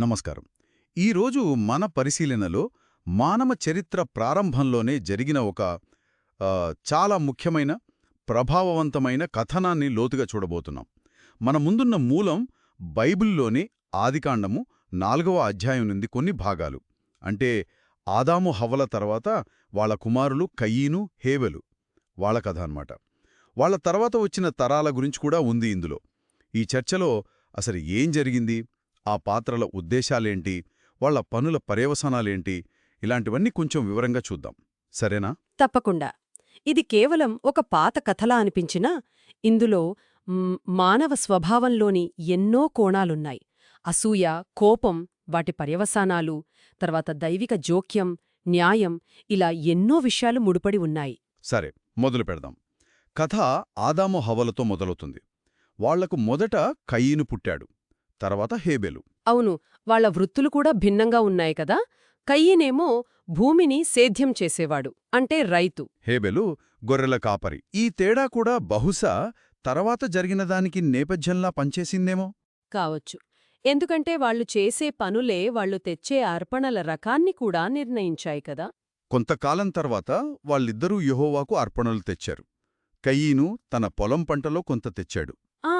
నమస్కారం. ఈరోజు మన పరిశీలనలో మానవ చరిత్ర ప్రారంభంలోనే జరిగిన ఒక చాలా ముఖ్యమైన ప్రభావవంతమైన కథనాన్ని లోతుగా చూడబోతున్నాం. మన ముందున్న మూలం బైబిల్లోని ఆదికాండము నాలుగవ అధ్యాయం నుండి కొన్ని భాగాలు. అంటే ఆదాము హవ్వల తర్వాత వాళ్ళ కుమారులు కయ్యీను హేవెలు వాళ్ళ కథ అన్నమాట. వాళ్ళ తర్వాత వచ్చిన తరాల గురించి కూడా ఉంది ఇందులో. ఈ చర్చలో అసలు ఏం జరిగింది? ఆ పాత్రల ఉద్దేశాలేంటి? వాళ్ళ పనుల పర్యవసానాలేంటి? ఇలాంటివన్నీ కొంచెం వివరంగా చూద్దాం. సరేనా? తప్పకుండా. ఇది కేవలం ఒక పాత కథలా అనిపించినా ఇందులో మానవ స్వభావంలోని ఎన్నో కోణాలున్నాయి. అసూయ కోపం వాటి పర్యవసానాలు తర్వాత దైవిక జోక్యం న్యాయం ఇలా ఎన్నో విషయాలు ముడిపడి ఉన్నాయి. సరే మొదలు పెడదాం. కథ ఆదాము హవలతో మొదలవుతుంది. వాళ్ళకు మొదట కయ్యీను పుట్టాడు. తర్వాత హేబెలు. అవును వాళ్ళ వృత్తులు కూడా భిన్నంగా ఉన్నాయి కదా? కయ్యనేమో భూమిని సేద్యం చేసేవాడు అంటే రైతు. హేబెలు గొర్రెల కాపరి. ఈ తేడా కూడా బహుశా తర్వాత జరిగిన దానికి నేపథ్యంలా పనిచేసిందేమో? కావచ్చు. ఎందుకంటే వాళ్ళు చేసే పనులే వాళ్ళు తెచ్చే అర్పణల రకాన్ని కూడా నిర్ణయించాయి కదా? కొంతకాలం తర్వాత వాళ్ళిద్దరూ యెహోవాకు అర్పణలు తెచ్చారు. కయ్యీను తన పొలం పంటలో కొంత తెచ్చాడు. ఆ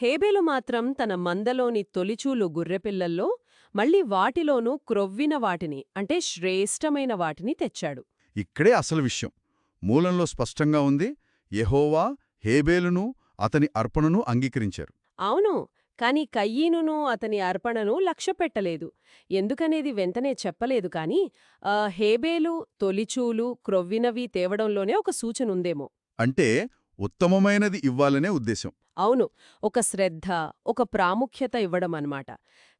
హేబేలు మాత్రం తన మందలోని తొలిచూలు గుర్రెపిల్లల్లో మళ్ళీ వాటిలోనూ క్రొవ్విన వాటిని అంటే శ్రేష్టమైన వాటిని తెచ్చాడు. ఇక్కడే అసలు విషయం. మూలంలో స్పష్టంగా ఉంది యెహోవా హేబేలును అతని అర్పణను అంగీకరించారు. అవును కాని కయ్యీనును అతని అర్పణను లక్ష్యపెట్టలేదు. ఎందుకనేది వెంటనే చెప్పలేదు కాని హేబేలు తొలిచూలు క్రొవ్వినవి తేవడంలోనే ఒక సూచనుందేమో. అంటే ఉత్తమమైనది ఇవ్వాలనే ఉద్దేశం. అవును ఒక శ్రద్ధ ఒక ప్రాముఖ్యత ఇవ్వడం అన్నమాట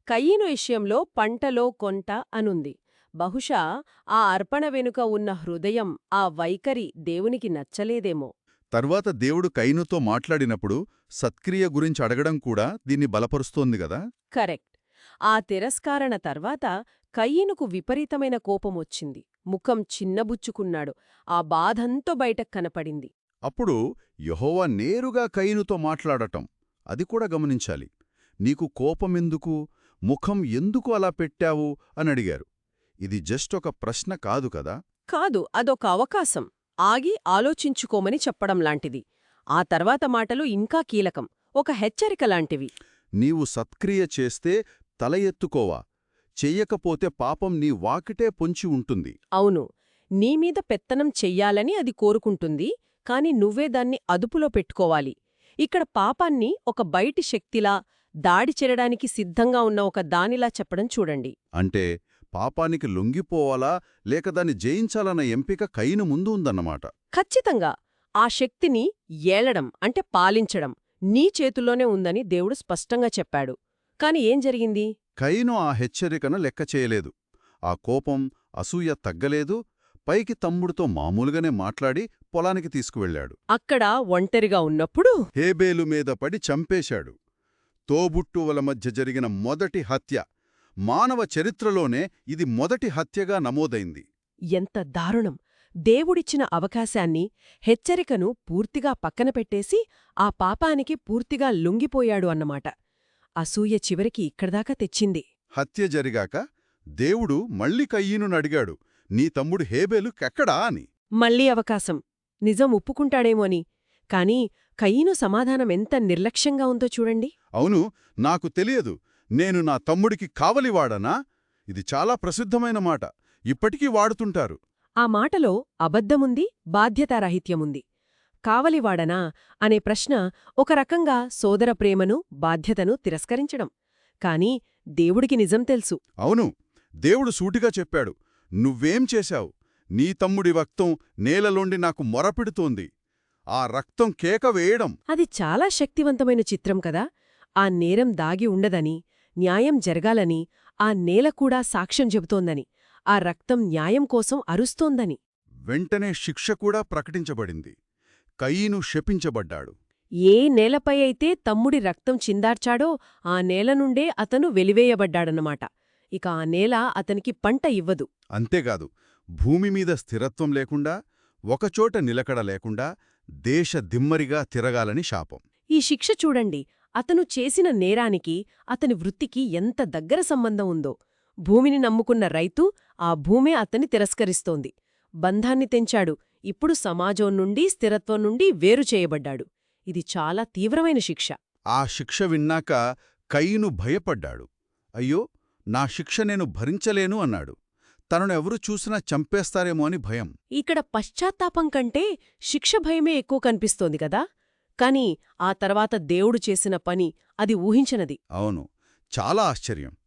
కయ్యను విషయంలో పంటలో కొంట అనుంది. బహుశా ఆ అర్పణ వెనుక ఉన్న హృదయం ఆ వైఖరి దేవునికి నచ్చలేదేమో. తర్వాత దేవుడు కైనుతో మాట్లాడినప్పుడు సత్క్రియ గురించి అడగడం కూడా దీన్ని బలపరుస్తోంది గదా కరెక్ట్. ఆ తిరస్కారణ తర్వాత కయ్యనుకు విపరీతమైన కోపమొచ్చింది. ముఖం చిన్నబుచ్చుకున్నాడు. ఆ బాధంతో బయటకు కనపడింది. అప్పుడు యెహోవా నేరుగా కైనుతో మాట్లాడటం. అది కూడా గమనించాలి. నీకు కోపమెందుకు? ముఖం ఎందుకు అలా పెట్టావు? అని అడిగారు. ఇది జస్ట్ ఒక ప్రశ్న కాదు కదా? కాదు అదొక అవకాశం. ఆగి ఆలోచించుకోమని చెప్పడం లాంటిది. ఆ తర్వాత మాటలు ఇంకా కీలకం. ఒక హెచ్చరిక లాంటివి. నీవు సత్క్రియ చేస్తే తల ఎత్తుకోవా. చెయ్యకపోతే పాపం నీ వాకిటే పొంచి ఉంటుంది. అవును. నీమీద పెత్తనం చెయ్యాలని అది కోరుకుంటుంది. కాని నువ్వే దాన్ని అదుపులో పెట్టుకోవాలి. ఇక్కడ పాపాన్ని ఒక బయటి శక్తిలా దాడి చెరడానికి సిద్ధంగా ఉన్న ఒక దానిలా చెప్పడం చూడండి. అంటే పాపానికి లొంగిపోవాలా లేక దాన్ని జయించాలన్న ఎంపిక కైను ముందు ఉందన్నమాట. ఖచ్చితంగా. ఆ శక్తిని ఏలడం అంటే పాలించడం నీ చేతుల్లోనే ఉందని దేవుడు స్పష్టంగా చెప్పాడు. కాని ఏం జరిగింది? కైను ఆ హెచ్చరికను లెక్క చేయలేదు. ఆ కోపం అసూయ తగ్గలేదు. పైకి తమ్ముడితో మామూలుగానే మాట్లాడి పొలానికి తీసుకువెళ్ళాడు. అక్కడ ఒంటరిగా ఉన్నప్పుడు హేబేలు మీద పడి చంపేశాడు. తోబుట్టువుల మధ్య జరిగిన మొదటి హత్య. మానవ చరిత్రలోనే ఇది మొదటి హత్యగా నమోదైంది. ఎంత దారుణం! దేవుడిచ్చిన అవకాశాన్ని హెచ్చరికను పూర్తిగా పక్కన పెట్టేసి ఆ పాపానికి పూర్తిగా లొంగిపోయాడు అన్నమాట. అసూయ చివరికి ఇక్కడదాకా తెచ్చింది. హత్య జరిగాక దేవుడు మళ్ళీ కయ్యీనును అడిగాడు నీ తమ్ముడు హేబేలు కెక్కడా అని. మళ్ళీ అవకాశం. నిజం ఒప్పుకుంటాడేమో అని. కాని కయ్యను సమాధానం ఎంత నిర్లక్ష్యంగా ఉందో చూడండి. అవును నాకు తెలియదు. నేను నా తమ్ముడికి కావలివాడనా? ఇది చాలా ప్రసిద్ధమైన మాట. ఇప్పటికీ వాడుతుంటారు. ఆ మాటలో అబద్ధముంది బాధ్యతారాహిత్యముంది. కావలివాడనా? అనే ప్రశ్న ఒక రకంగా సోదర ప్రేమను బాధ్యతను తిరస్కరించడం. కాని దేవుడికి నిజం తెలుసు. అవును దేవుడు సూటిగా చెప్పాడు. నువ్వేం చేశావు? నీ తమ్ముడి రక్తం నేలలోండి నాకు మొరపెడుతోంది. ఆ రక్తం కేక వేయడం. అది చాలా శక్తివంతమైన చిత్రం కదా. ఆ నేరం దాగి ఉండదని న్యాయం జరగాలని ఆ నేల కూడా సాక్ష్యం చెబుతోందని ఆ రక్తం న్యాయం కోసం అరుస్తోందని. వెంటనే శిక్ష కూడా ప్రకటించబడింది. కయీను శపించబడ్డాడు. ఏ నేలపై అయితే తమ్ముడి రక్తం చిందార్చాడో ఆ నేల నుండే అతను వెలివేయబడ్డాడన్నమాట. ఇక ఆ నేల అతనికి పంట ఇవ్వదు. అంతేకాదు భూమి మీద స్థిరత్వం లేకుండా ఒకచోట నిలకడ లేకుండా దేశ దిమ్మరిగా తిరగాలని శాపం. ఈ శిక్ష చూడండి అతను చేసిన నేరానికి అతని వృత్తికి ఎంత దగ్గర సంబంధం ఉందో. భూమిని నమ్ముకున్న రైతు ఆ భూమే అతన్ని తిరస్కరిస్తోంది. బంధాన్ని తెంచాడు ఇప్పుడు సమాజం నుండి స్థిరత్వం నుండి వేరు చేయబడ్డాడు. ఇది చాలా తీవ్రమైన శిక్ష. ఆ శిక్ష విన్నాక కయ్యను భయపడ్డాడు. అయ్యో నా శిక్ష నేను భరించలేను అన్నాడు. తనను ఎవరు చూసినా చంపేస్తారేమో అని భయం. ఇక్కడ పశ్చాత్తాపం కంటే శిక్ష భయమే ఎక్కువ కనిపిస్తోంది కదా. కాని ఆ తర్వాత దేవుడు చేసిన పని అది ఊహించనది. అవును చాలా ఆశ్చర్యం.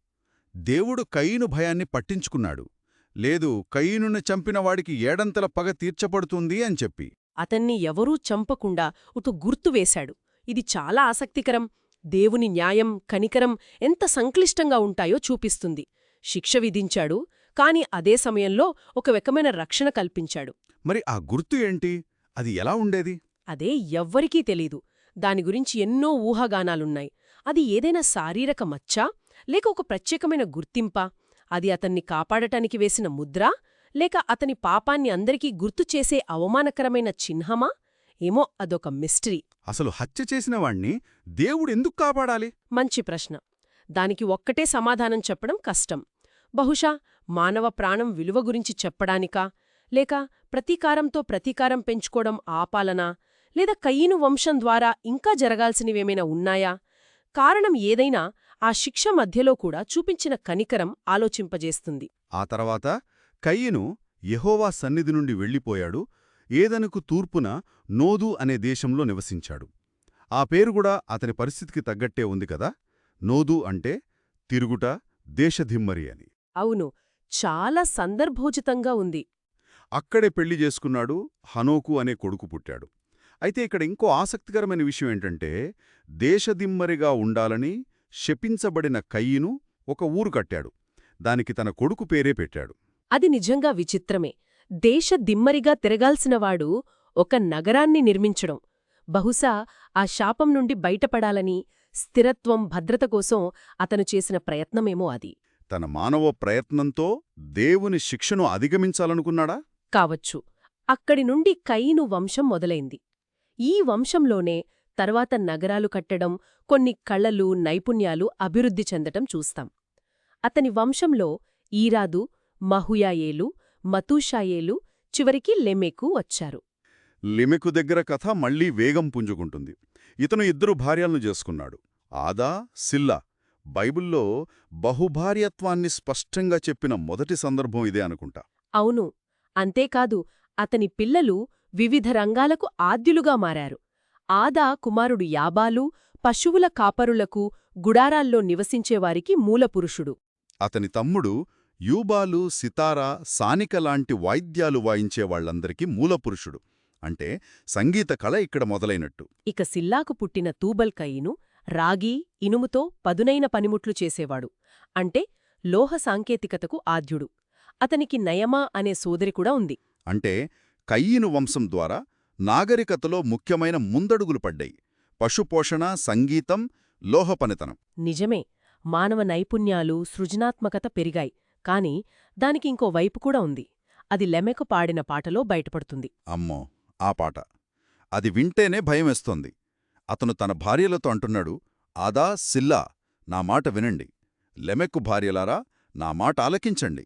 దేవుడు కయ్యను భయాన్ని పట్టించుకున్నాడు. లేదు కయ్యనుని చంపిన వాడికి ఏడంతల పగ తీర్చబడుతుంది అని చెప్పి. అతన్ని ఎవరూ చంపకుండా ఒక గుర్తు వేశాడు. ఇది చాలా ఆసక్తికరం. దేవుని న్యాయం కనికరం ఎంత సంక్లిష్టంగా ఉంటాయో చూపిస్తుంది. శిక్ష విధించాడు కాని అదే సమయంలో ఒక రకమైన రక్షణ కల్పించాడు. మరి ఆ గుర్తు ఏంటి? అది ఎలా ఉండేది? అదే ఎవ్వరికీ తెలీదు. దాని గురించి ఎన్నో ఊహాగానాలున్నాయి. అది ఏదైనా శారీరక మచ్చా? లేక ఒక ప్రత్యేకమైన గుర్తింపా? అది అతన్ని కాపాడటానికి వేసిన ముద్రా? లేక అతని పాపాన్ని అందరికీ గుర్తు చేసే అవమానకరమైన చిహ్నమా? ఏమో అదొక మిస్టరీ. అసలు హత్య చేసిన వాణ్ణి దేవుడెందుకు కాపాడాలి? మంచి ప్రశ్న. దానికి ఒక్కటే సమాధానం చెప్పడం కష్టం. బహుశా మానవ ప్రాణం విలువ గురించి చెప్పడానికా? లేక ప్రతీకారంతో ప్రతీకారం పెంచుకోవడం ఆపాలనా లేదా కయ్యను వంశం ద్వారా ఇంకా జరగాల్సినవేమైనా ఉన్నాయా? కారణం ఏదైనా ఆ శిక్ష మధ్యలో కూడా చూపించిన కనికరం ఆలోచింపజేస్తుంది. ఆ తర్వాత కయ్యను యెహోవా సన్నిధి నుండి వెళ్ళిపోయాడు. ఏదనుకు తూర్పున నోదు అనే దేశంలో నివసించాడు. ఆ పేరు కూడా అతని పరిస్థితికి తగ్గట్టే ఉంది కదా? నోదు అంటే తిరుగుట దేశధిమ్మరి అని. అవును చాలా సందర్భోచితంగా ఉంది. అక్కడే పెళ్ళి చేసుకున్నాడు హనోకు అనే కొడుకు పుట్టాడు. అయితే ఇక్కడ ఇంకో ఆసక్తికరమైన విషయం ఏంటంటే దేశదిమ్మరిగా ఉండాలని శపించబడిన కయ్యిను ఒక ఊరు కట్టాడు. దానికి తన కొడుకు పేరే పెట్టాడు. అది నిజంగా విచిత్రమే. దేశ దిమ్మరిగా తిరగాల్సినవాడు ఒక నగరాన్ని నిర్మించడం. బహుశా ఆ శాపం నుండి బయటపడాలని స్థిరత్వం భద్రత కోసం అతను చేసిన ప్రయత్నమేమో అది. తన మానవ ప్రయత్నంతో దేవుని శిక్షను అధిగమించాలనుకున్నాడా? కావచ్చు. అక్కడి నుండి కయీను వంశం మొదలైంది. ఈ వంశంలోనే తర్వాత నగరాలు కట్టడం కొన్ని కళలు నైపుణ్యాలు అభివృద్ధి చెందటం చూస్తాం. అతని వంశంలో ఈరాదు మహుయాయేలు మతూషాయేలు చివరికి లెమెకు వచ్చారు. లిమెకు దగ్గర కథ మళ్ళీ వేగం పుంజుకుంటుంది. ఇతను ఇద్దరు భార్యలను చేసుకున్నాడు. ఆదా సిల్లా. బైబిల్లో బహుభార్యత్వాన్ని స్పష్టంగా చెప్పిన మొదటి సందర్భం ఇదే అనుకుంటా. అవును అంతేకాదు అతని పిల్లలు వివిధ రంగాలకు ఆద్యులుగా మారారు. ఆదా కుమారుడు యాబాలు పశువుల కాపరులకు గుడారాల్లో నివసించేవారికి మూలపురుషుడు. అతని తమ్ముడు యూబాలు సితారా సానిక లాంటి వాయిద్యాలు వాయించే వాళ్ళందరికీ మూలపురుషుడు. అంటే సంగీత కళ ఇక్కడ మొదలైనట్టు. ఇక సిల్లాకు పుట్టిన తూబల్ కయీను రాగి ఇనుముతో పదునైన పనిముట్లు చేసేవాడు. అంటే లోహ సాంకేతికతకు ఆద్యుడు. అతనికి నయమా అనే సోదరి కూడా ఉంది. అంటే కయ్యిను వంశం ద్వారా నాగరికతలో ముఖ్యమైన ముందడుగులు పడ్డాయి. పశుపోషణ సంగీతం లోహపనితనం. నిజమే మానవ నైపుణ్యాలు సృజనాత్మకత పెరిగాయి. కాని దానికి ఇంకో వైపు కూడా ఉంది. అది లెమెకు పాడిన పాటలో బయటపడుతుంది. అమ్మో! ఆ పాట. అది వింటేనే భయమేస్తోంది. అతను తన భార్యలతో అంటున్నాడు ఆదా సిల్లా నా మాట వినండి. లెమెక్కు భార్యలారా నా మాట ఆలకించండి.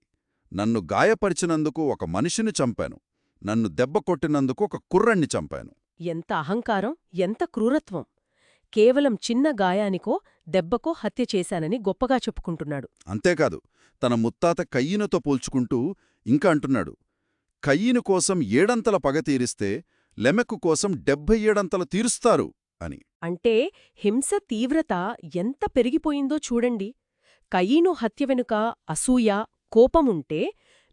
నన్ను గాయపరిచినందుకు ఒక మనిషిని చంపాను. నన్ను దెబ్బ కొట్టినందుకు ఒక కుర్రణ్ణి చంపాను. ఎంత అహంకారం ఎంత క్రూరత్వం! కేవలం చిన్న గాయానికో దెబ్బకో హత్య చేశానని గొప్పగా చెప్పుకుంటున్నాడు. అంతేకాదు తన ముత్తాత కయ్యినుతో పోల్చుకుంటూ ఇంకా అంటున్నాడు కయ్యిను కోసం ఏడంతల పగ తీరిస్తే లెమెక్కు కోసం డెబ్భై ఏడంతల తీరుస్తారు అని. అంటే హింస తీవ్రత ఎంత పెరిగిపోయిందో చూడండి. కయీను హత్య వెనుక అసూయ కోపముంటే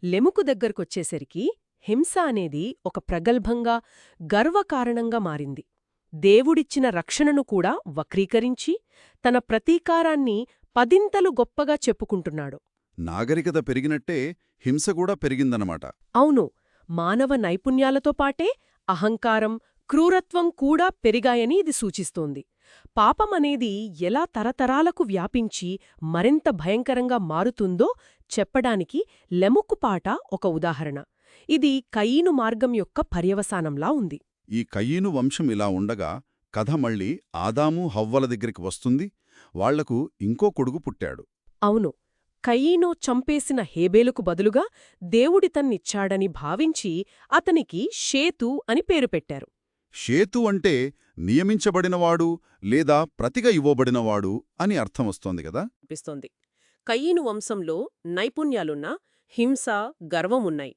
లెముకు దగ్గరకొచ్చేసరికి హింస అనేది ఒక ప్రగల్భంగా గర్వకారణంగా మారింది. దేవుడిచ్చిన రక్షణను కూడా వక్రీకరించి తన ప్రతీకారాన్ని పదింతలు గొప్పగా చెప్పుకుంటున్నాడు. నాగరికత పెరిగినట్టే హింస కూడా పెరిగిందన్నమాట. అవును మానవ నైపుణ్యాలతో పాటే అహంకారం క్రూరత్వం కూడా పెరిగాయని ఇది సూచిస్తోంది. పాపమనేది ఎలా తరతరాలకు వ్యాపించి మరింత భయంకరంగా మారుతుందో చెప్పడానికి లెముక్కుపాట ఒక ఉదాహరణ. ఇది కయీను మార్గం యొక్క పర్యవసానంలా ఉంది. ఈ కయ్యిను వంశం ఇలా ఉండగా కథ మళ్ళీ ఆదాము హవ్వల దగ్గరికి వస్తుంది వాళ్ళకు ఇంకో కొడుకు పుట్టాడు. అవును కయీను చంపేసిన హేబేలుకు బదులుగా దేవుడి తన్నిచ్చాడని భావించి అతనికి షేతు అని పేరు పెట్టారు. షేతు అంటే నియమించబడినవాడు లేదా ప్రతిగా ఇవ్వబడినవాడు అని అర్థం వస్తోంది కదా? అనిపిస్తోంది కయీను వంశంలో నైపుణ్యాలున్న హింస గర్వమున్నాయి.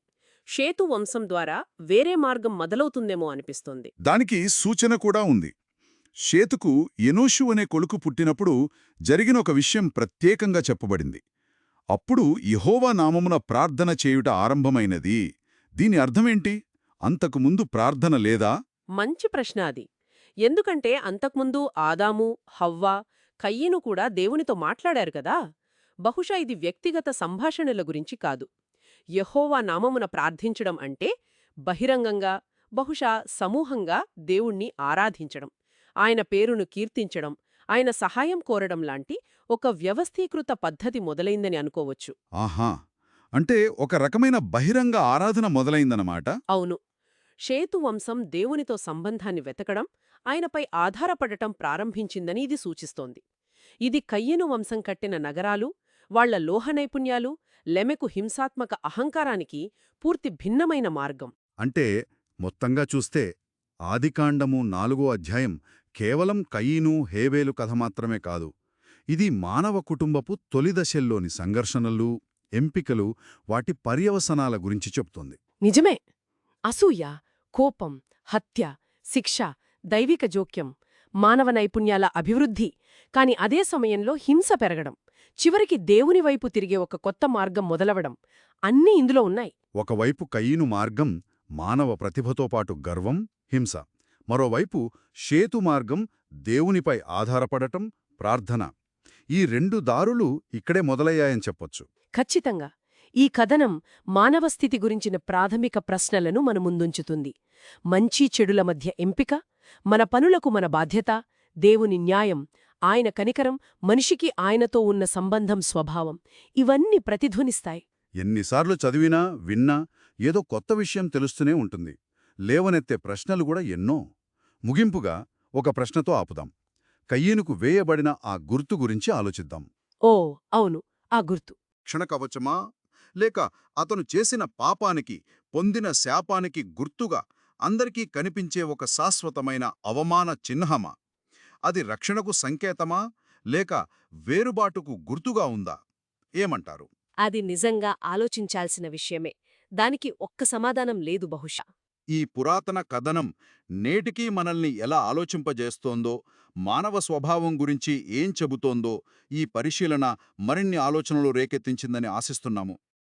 షేతు వంశం ద్వారా వేరే మార్గం మొదలవుతుందేమో అనిపిస్తోంది. దానికి సూచన కూడా ఉంది. షేతుకు ఎనోషు అనే కొడుకు పుట్టినప్పుడు జరిగిన ఒక విషయం ప్రత్యేకంగా చెప్పబడింది. అప్పుడు యెహోవా నామమున ప్రార్థన చేయుట ఆరంభమైనది. దీని అర్థమేంటి? అంతకుముందు ప్రార్థన లేదా? మంచి ప్రశ్న అది. ఎందుకంటే అంతకుముందు ఆదాము హవ్వ కయ్యను కూడా దేవునితో మాట్లాడారు కదా? బహుశా ఇది వ్యక్తిగత సంభాషణల గురించి కాదు. యెహోవా నామమున ప్రార్థించడం అంటే బహిరంగంగా బహుశా సమూహంగా దేవుణ్ణి ఆరాధించడం ఆయన పేరును కీర్తించడం ఆయన సహాయం కోరడం లాంటి ఒక వ్యవస్థీకృత పద్ధతి మొదలైందని అనుకోవచ్చు. ఆహా! అంటే ఒక రకమైన బహిరంగ ఆరాధన మొదలైందన్నమాట? అవును. షేతు వంశం దేవునితో సంబంధాన్ని వెతకడం ఆయనపై ఆధారపడటం ప్రారంభించిందని ఇది సూచిస్తోంది. ఇది కయ్యను వంశం కట్టిన నగరాలు వాళ్ళ లోహ నైపుణ్యాలు లెమెకు హింసాత్మక అహంకారానికి పూర్తి భిన్నమైన మార్గం. అంటే మొత్తంగా చూస్తే ఆదికాండము నాలుగో అధ్యాయం కేవలం కయీను హేబేలు కథ మాత్రమే కాదు. ఇది మానవ కుటుంబపు తొలి దశల్లోని సంఘర్షణలు ఎంపికలు వాటి పర్యవసనాల గురించి చెప్తోంది. నిజమే. అసూయ కోపం హత్య శిక్ష దైవిక జోక్యం మానవ నైపుణ్యాల అభివృద్ధి కాని అదే సమయంలో హింస పెరగడం. చివరికి దేవుని వైపు తిరిగే ఒక కొత్త మార్గం మొదలవడం. అన్నీ ఇందులో ఉన్నాయి. ఒకవైపు కయీను మార్గం మానవ ప్రతిభతో పాటు గర్వం హింస. మరోవైపు షేతు మార్గం దేవునిపై ఆధారపడటం ప్రార్థన. ఈ రెండు దారులు ఇక్కడే మొదలయ్యాయని చెప్పొచ్చు. ఖచ్చితంగా. ఈ కథనం మానవ స్థితి గురించిన ప్రాథమిక ప్రశ్నలను మన ముందుంచుతుంది. మంచి చెడుల మధ్య ఎంపిక మన పనులకు మన బాధ్యత దేవుని న్యాయం ఆయన కనికరం మనిషికి ఆయనతో ఉన్న సంబంధం స్వభావం ఇవన్నీ ప్రతిధ్వనిస్తాయి. ఎన్నిసార్లు చదివినా విన్నా ఏదో కొత్త విషయం తెలుస్తూనే ఉంటుంది. లేవనెత్తే ప్రశ్నలు కూడా ఎన్నో. ముగింపుగా ఒక ప్రశ్నతో ఆపుదాం. కయ్యేనుకు వేయబడిన ఆ గుర్తు గురించి ఆలోచిద్దాం. ఓ అవును ఆ గుర్తు. క్షణకవచమా? లేక అతను చేసిన పాపానికి పొందిన శాపానికి గుర్తుగా అందరికీ కనిపించే ఒక శాశ్వతమైన అవమాన చిహ్నమా? అది రక్షణకు సంకేతమా? లేక వేరుబాటుకు గుర్తుగా ఉందా? ఏమంటారు? అది నిజంగా ఆలోచించాల్సిన విషయమే. దానికి ఒక్క సమాధానం లేదు బహుశా. ఈ పురాతన కథనం నేటికీ మనల్ని ఎలా ఆలోచింపజేస్తోందో మానవ స్వభావం గురించి ఏం చెబుతోందో ఈ పరిశీలన మరిన్ని ఆలోచనలు రేకెత్తించిందని ఆశిస్తున్నాము.